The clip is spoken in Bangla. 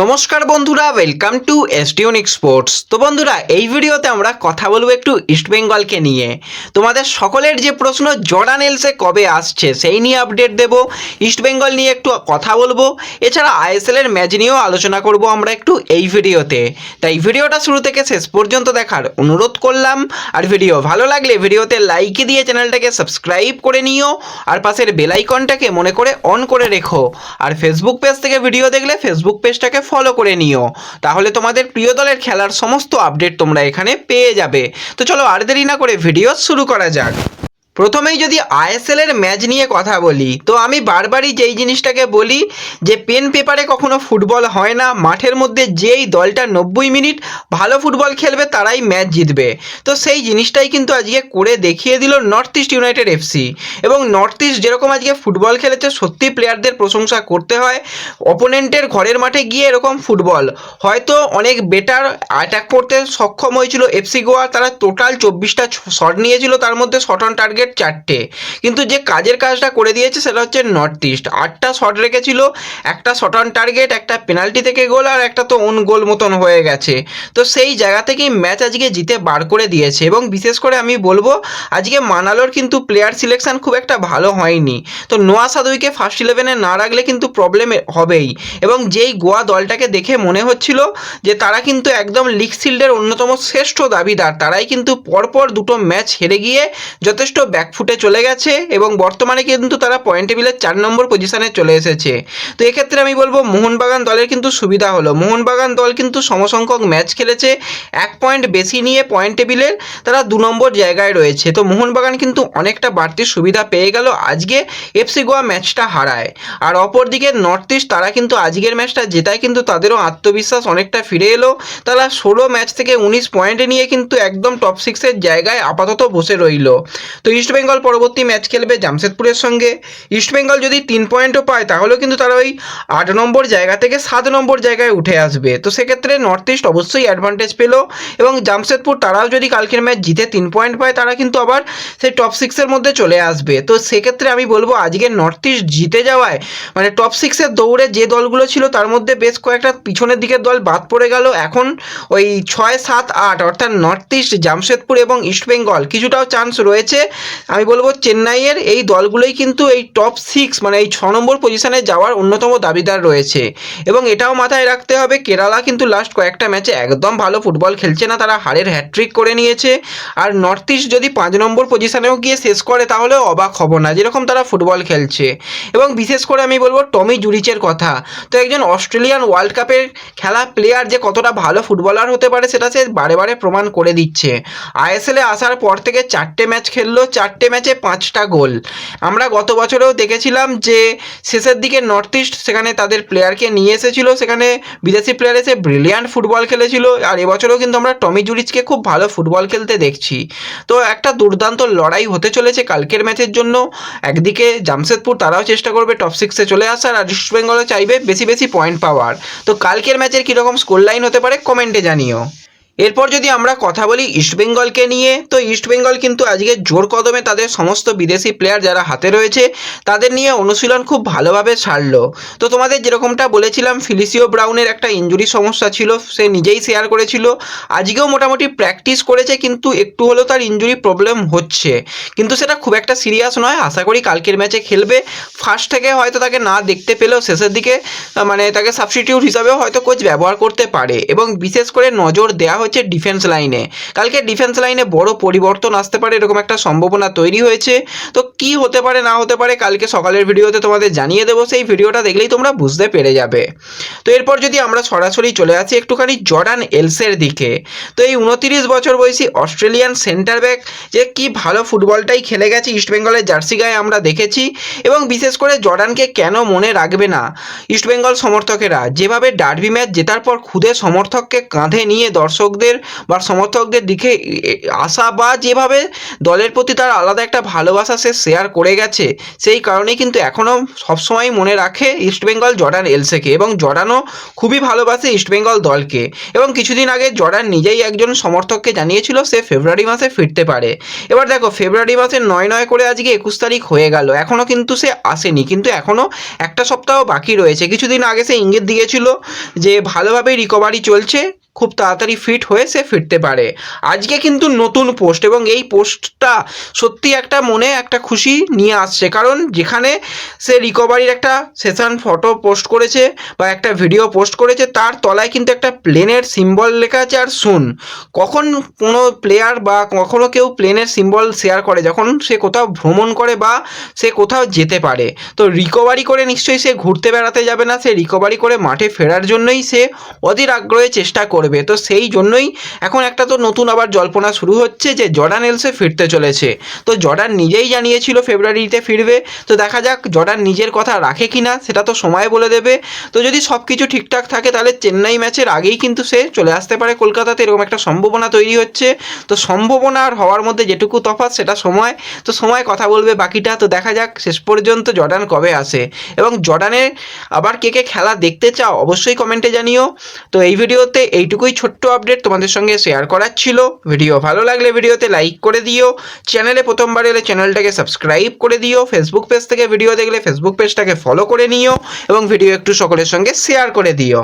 নমস্কার বন্ধুরা ওয়েলকাম টু এসডিওনিক স্পোর্টস তো বন্ধুরা, এই ভিডিওতে আমরা কথা বলব একটু ইস্টবেঙ্গলকে নিয়ে। তোমাদের সকলের যে প্রশ্ন, জর্ডান এলসে কবে আসছে, সেই নিয়ে আপডেট দেব। ইস্টবেঙ্গল নিয়ে একটু কথা বলব। এছাড়া আইএসএল এর ম্যাচ নিয়েও আলোচনা করব আমরা একটু এই ভিডিওতে। তাই ভিডিওটা শুরু থেকে শেষ পর্যন্ত দেখার অনুরোধ করলাম। আর ভিডিও ভালো লাগলে ভিডিওতে লাইক দিয়ে চ্যানেলটাকে সাবস্ক্রাইব করে নিও। আর পাশের বেলাইকনটাকে মনে করে অন করে রেখো। আর ফেসবুক পেজ থেকে ভিডিও দেখলে ফেসবুক পেজটাকে ফলো করে নিও। তাহলে তোমাদের প্রিয় দলের খেলার সমস্ত আপডেট তোমরা এখানে পেয়ে যাবে। তো চলো আর দেরি না করে ভিডিও শুরু করা যাক। প্রথমেই যদি আইএসএল এর ম্যাচ নিয়ে কথা বলি, তো আমি বারবারই যেই জিনিসটাকে বলি যে পেন পেপারে কখনো ফুটবল হয় না। মাঠের মধ্যে যেই দলটা নব্বই মিনিট ভালো ফুটবল খেলবে, তারাই ম্যাচ জিতবে। তো সেই জিনিসটাই কিন্তু আজকে করে দেখিয়ে দিল নর্থ ইস্ট ইউনাইটেড এফসি এবং নর্থ ইস্ট যেরকম আজকে ফুটবল খেলেছে, সত্যি প্লেয়ারদের প্রশংসা করতে হয়। অপোনেন্টের ঘরের মাঠে গিয়ে এরকম ফুটবল হয়তো অনেক বেটার অ্যাটাক করতে সক্ষম হয়েছিল এফসি গোয়া তারা টোটাল চব্বিশটা শট নিয়েছিল। তার মধ্যে শট অন টার্গেট চারটে। কিন্তু যে কাজের কাজটা করে দিয়েছে সেটা হচ্ছে নর্থ ইস্ট আটটা শট রেখেছিল, একটা শট অন টার্গেট, একটা পেনাল্টি থেকে গোল, আর একটা তো অন গোল মতন হয়ে গেছে। তো সেই জায়গা থেকেই ম্যাচ আজকে জিতে বার করে দিয়েছে। এবং বিশেষ করে আমি বলব, আজকে মানালোর কিন্তু প্লেয়ার সিলেকশন খুব একটা ভালো হয়নি। তো নোয়া সাদুইকে ফার্স্ট ইলেভেনে না রাখলে কিন্তু প্রবলেম হবেই। এবং যেই গোয়া দলটাকে দেখে মনে হচ্ছিল যে তারা কিন্তু একদম লিগ শিল্ডের অন্যতম শ্রেষ্ঠ দাবিদার, তারাই কিন্তু পরপর দুটো ম্যাচ হেরে গিয়ে যথেষ্ট ব্যাকফুটে চলে গেছে এবং বর্তমানে কিন্তু তারা পয়েন্ট টেবিলের চার নম্বর পজিশনে চলে এসেছে। তো এক্ষেত্রে আমি বলব মোহনবাগান দলের কিন্তু সুবিধা হলো। মোহনবাগান দল কিন্তু সমসংখ্যক ম্যাচ খেলেছে, এক পয়েন্ট বেশি নিয়ে পয়েন্ট টেবিলের তারা দু নম্বর জায়গায় রয়েছে। তো মোহনবাগান কিন্তু অনেকটা বাড়তি সুবিধা পেয়ে গেল, আজকে এফসি গোয়া ম্যাচটা হারায়। আর অপরদিকে নর্থ ইস্ট তারা কিন্তু আজকের ম্যাচটা জেতায় কিন্তু তাদেরও আত্মবিশ্বাস অনেকটা ফিরে এলো। তারা ষোলো ম্যাচ থেকে উনিশ পয়েন্টে নিয়ে কিন্তু একদম টপ সিক্সের জায়গায় আপাতত বসে রইল। তো ইস্টবেঙ্গল পরবর্তী ম্যাচ খেলবে জামশেদপুরের সঙ্গে। ইস্টবেঙ্গল যদি তিন পয়েন্টও পায়, তাহলেও কিন্তু তারা ওই আট নম্বর জায়গা থেকে সাত নম্বর জায়গায় উঠে আসবে। তো সেক্ষেত্রে নর্থ ইস্ট অবশ্যই অ্যাডভান্টেজ পেল এবং জামশেদপুর তারাও যদি কালকের ম্যাচ জিতে তিন পয়েন্ট পায়, তারা কিন্তু আবার সেই টপ সিক্সের মধ্যে চলে আসবে। তো সেক্ষেত্রে আমি বলব, আজকে নর্থ ইস্ট জিতে যাওয়ায় মানে টপ সিক্সের দৌড়ে যে দলগুলো ছিল, তার মধ্যে বেশ কয়েকটা পিছনের দিকের দল বাদ পড়ে গেল। এখন ওই ছয়, সাত, আট, অর্থাৎ নর্থ ইস্ট, জামশেদপুর এবং ইস্টবেঙ্গল কিছুটাও চান্স রয়েছে। আমি বলব চেন্নাইয়ের এই দলগুলোই কিন্তু এই টপ সিক্স মানে এই ছ নম্বর পজিশনে যাওয়ার অন্যতম দাবিদার রয়েছে। এবং এটাও মাথায় রাখতে হবে, কেরালা কিন্তু লাস্ট কয়েকটা ম্যাচে একদম ভালো ফুটবল খেলছে না, তারা হারের হ্যাট্রিক করে নিয়েছে। আর নর্থ ইস্ট যদি পাঁচ নম্বর পজিশনেও গিয়ে শেষ করে, তাহলে অবাক হব না, যেরকম তারা ফুটবল খেলছে। এবং বিশেষ করে আমি বলব টমি জুরিচের কথা, তো একজন অস্ট্রেলিয়ান ওয়ার্ল্ড কাপের খেলা প্লেয়ার যে কতটা ভালো ফুটবলার হতে পারে, সেটা সে বারে বারে প্রমাণ করে দিচ্ছে। আইএসএলে আসার পর থেকে চারটে ম্যাচ খেললো চারটে ম্যাচে পাঁচটা গোল। আমরা গত বছরেও দেখেছিলাম যে শেষের দিকে নর্থ ইস্ট সেখানে তাদের প্লেয়ারকে নিয়ে এসেছিল। সেখানে বিদেশি প্লেয়ার এসে ব্রিলিয়ান্ট ফুটবল খেলেছিল। আর এবছরেও কিন্তু আমরা টমি জুরিচকে খুব ভালো ফুটবল খেলতে দেখছি। তো একটা দুর্দান্ত লড়াই হতে চলেছে কালকের ম্যাচের জন্য। একদিকে জামশেদপুর তারাও চেষ্টা করবে টপ সিক্সে চলে আসার, আর ইস্ট বেঙ্গলও চাইবে বেশি বেশি পয়েন্ট পাওয়ার। তো কালকের ম্যাচের কীরকম স্কোর লাইন হতে পারে কমেন্টে জানিও। এরপর যদি আমরা কথা বলি ইস্টবেঙ্গলকে নিয়ে, তো ইস্টবেঙ্গল কিন্তু আজকে জোর কদমে তাদের সমস্ত বিদেশি প্লেয়ার যারা হাতে রয়েছে, তাদের নিয়ে অনুশীলন খুব ভালোভাবে সারলো। তো তোমাদের যেরকমটা বলেছিলাম ফিলিসিও ব্রাউনের একটা ইঞ্জুরি সমস্যা ছিল, সে নিজেই শেয়ার করেছিল। আজকেও মোটামুটি প্র্যাকটিস করেছে, কিন্তু একটু হলেও তার ইঞ্জুরি প্রবলেম হচ্ছে। কিন্তু সেটা খুব একটা সিরিয়াস নয়, আশা করি কালকের ম্যাচে খেলবে। ফার্স্ট থেকে হয়তো তাকে না দেখতে পেলেও শেষের দিকে মানে তাকে সাবস্টিটিউট হিসাবেও হয়তো কোচ ব্যবহার করতে পারে। এবং বিশেষ করে নজর দেওয়া হচ্ছে ডিফেন্স লাইনে কালকে ডিফেন্স লাইনে বড় পরিবর্তন আসতে পারে, এরকম একটা সম্ভাবনা তৈরি হয়েছে। তো কি হতে পারে, না হতে পারে, কালকে সকালের ভিডিওতে তোমাদের জানিয়ে দেবো, সেই ভিডিওটা দেখলেই তোমরা বুঝতে পেরে যাবে। তো এরপর যদি আমরা সরাসরি চলে আসি একটুখানি জর্ডান এলসের দিকে। তো এই উনতিরিশ বছর বয়সী অস্ট্রেলিয়ান সেন্টার ব্যাক যে কি ভালো ফুটবলটাই খেলে গেছে ইস্টবেঙ্গলের জার্সি গায়ে আমরা দেখেছি এবং বিশেষ করে জর্ডানকে কেন মনে রাখবে না ইস্টবেঙ্গল সমর্থকেরা। যেভাবে ডার্বি ম্যাচ জেতার পর খুদে সমর্থককে কাঁধে নিয়ে দর্শক দর্শকদের বা সমর্থকদের দিকে আসা বা যেভাবে দলের প্রতি তার আলাদা একটা ভালোবাসা সে শেয়ার করে গেছে, সেই কারণেই কিন্তু এখনও সবসময় মনে রাখে ইস্টবেঙ্গল জর্ডান এলসেকে এবং জর্ডানও খুবই ভালোবাসে ইস্টবেঙ্গল দলকে এবং কিছুদিন আগে জর্ডান নিজেই একজন সমর্থককে জানিয়েছিল সে ফেব্রুয়ারি মাসে ফিরতে পারে। এবার দেখো ফেব্রুয়ারি মাসে নয় নয় করে আজকে একুশ তারিখ হয়ে গেল, এখনও কিন্তু সে আসেনি কিন্তু এখনও একটা সপ্তাহ বাকি রয়েছে। কিছুদিন আগে সে ইঙ্গিত দিয়েছিল যে ভালোভাবেই রিকভারি চলছে খুব তাড়াতাড়ি ফিট হয়ে সে ফিরতে পারে। আজকে কিন্তু নতুন পোস্ট এবং এই পোস্টটা সত্যি একটা মনে একটা খুশি নিয়ে আসছে। কারণ যেখানে সে রিকভারির একটা সেশন ফটো পোস্ট করেছে বা একটা ভিডিও পোস্ট করেছে, তার তলায় কিন্তু একটা প্লেনের সিম্বল লেখা আছে আর শুন কখন কোনো প্লেয়ার বা কখনো কেউ প্লেনের সিম্বল শেয়ার করে, যখন সে কোথাও ভ্রমণ করে বা সে কোথাও যেতে পারে। তো রিকভারি করে নিশ্চয়ই সে ঘুরতে বেড়াতে যাবে না, সে রিকভারি করে মাঠে ফেরার জন্যই সে অধীর আগ্রহে চেষ্টা করবে। তো সেই জন্যই এখন একটা তো নতুন আবার জল্পনা শুরু হচ্ছে যে জর্ডান এলসে ফিরতে চলেছে। তো জর্ডান নিজেই জানিয়েছিল ফেব্রুয়ারিতে ফিরবে। তো দেখা যাক জর্ডান নিজের কথা রাখে কি না সেটা তো সময় বলে দেবে। তো যদি সব কিছু ঠিকঠাক থাকে, তাহলে চেন্নাই ম্যাচের আগেই কিন্তু সে চলে আসতে পারে কলকাতাতে। এরকম একটা সম্ভাবনা তৈরি হচ্ছে। তো সম্ভাবনা আর হওয়ার মধ্যে যেটুকু তফাৎ, সেটা সময়। তো সময় কথা বলবে বাকিটা। তো দেখা যাক শেষ পর্যন্ত জর্ডান কবে আসে। এবং জর্ডানের আবার কে কে খেলা দেখতে চাও, অবশ্যই কমেন্টে জানিও। তো এই ভিডিওতে এইটুকুই ছোট্ট আপডেট তোমাদের সঙ্গে শেয়ার করার ছিল। ভিডিও ভালো লাগলে ভিডিওতে লাইক করে দিও। চ্যানেলে প্রথমবার এলে চ্যানেলটাকে সাবস্ক্রাইব করে দিও। ফেসবুক পেজ থেকে ভিডিও দেখলে ফেসবুক পেজটাকে ফলো করে নিও এবং ভিডিও একটু সকলের সঙ্গে শেয়ার করে দিও।